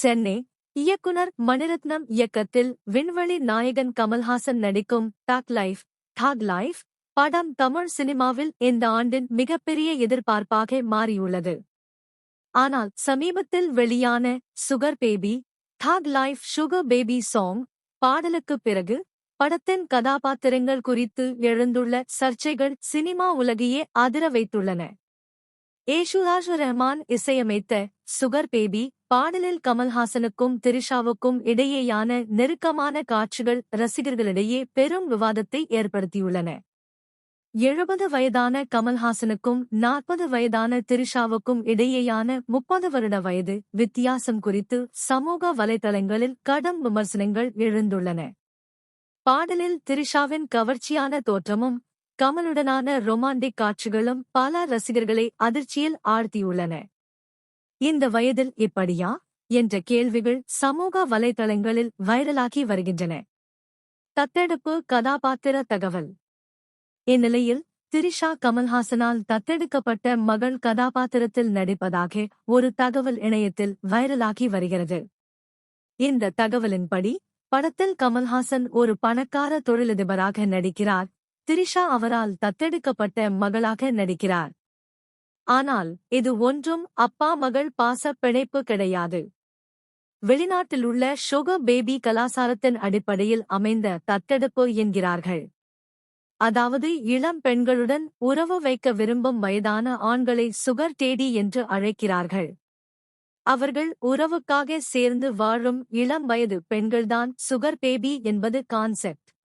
சென்னை இயக்குனர் மணிரத்னம் இயக்கத்தில் விண்வெளி நாயகன் கமல்ஹாசன் நடிக்கும் டாக் லைஃப் டாக் லைஃப் படம் தமிழ் சினிமாவில் இந்த ஆண்டின் மிகப்பெரிய எதிர்பார்ப்பாக மாறியுள்ளது. ஆனால் சமீபத்தில் வெளியான sugar baby thug life sugar baby song பாடலுக்குப் பிறகு படத்தின் கதாபாத்திரங்கள் குறித்து எழுந்துள்ள சர்ச்சைகள் சினிமா உலகையே அதிர வைத்துள்ளன. ஏஷுராஜ் ரஹ்மான் இசையமைத்த சுகர் பேபி பாடலில் கமல்ஹாசனுக்கும் திரிஷாவுக்கும் இடையேயான நெருக்கமான காட்சிகள் ரசிகர்களிடையே பெரும் விவாதத்தை ஏற்படுத்தியுள்ளன. எழுபது வயதான கமல்ஹாசனுக்கும் நாற்பது வயதான திரிஷாவுக்கும் இடையேயான முப்பது வருட வயது வித்தியாசம் குறித்து சமூக வலைதளங்களில் கடும் விமர்சனங்கள் எழுந்துள்ளன. பாடலில் திரிஷாவின் கவர்ச்சியான தோற்றமும் கமலுடனான ரொமாண்டிக் காட்சிகளும் பல ரசிகர்களை அதிர்ச்சியில் ஆழ்த்தியுள்ளன. இந்த வயதில் இப்படியா? என்ற கேள்விகள் சமூக வலைதளங்களில் வைரலாகி வருகின்றன. தத்தெடுப்பு கதாபாத்திர தகவல். இந்நிலையில் திரிஷா கமல்ஹாசனால் தத்தெடுக்கப்பட்ட மகள் கதாபாத்திரத்தில் நடிப்பதாக ஒரு தகவல் இணையத்தில் வைரலாகி வருகிறது. இந்த தகவலின்படி படத்தில் கமல்ஹாசன் ஒரு பணக்கார தொழிலதிபராக நடிக்கிறார். திரிஷா அவரால் தத்தெடுக்கப்பட்ட மகளாக நடிக்கிறார். ஆனால் இது ஒன்றும் அப்பா மகள் பாச பிணைப்பு கிடையாது. வெளிநாட்டிலுள்ள ஷோகோ பேபி கலாசாரத்தின் அடிப்படையில் அமைந்த தத்தெடுப்பு என்கிறார்கள். அதாவது இளம் பெண்களுடன் உறவு வைக்க விரும்பும் வயதான ஆண்களை சுகர் டேடி என்று அழைக்கிறார்கள். அவர்கள் உறவுக்காக சேர்ந்து வாழும் இளம் வயது பெண்கள்தான் சுகர் பேபி என்பது கான்செப்ட்.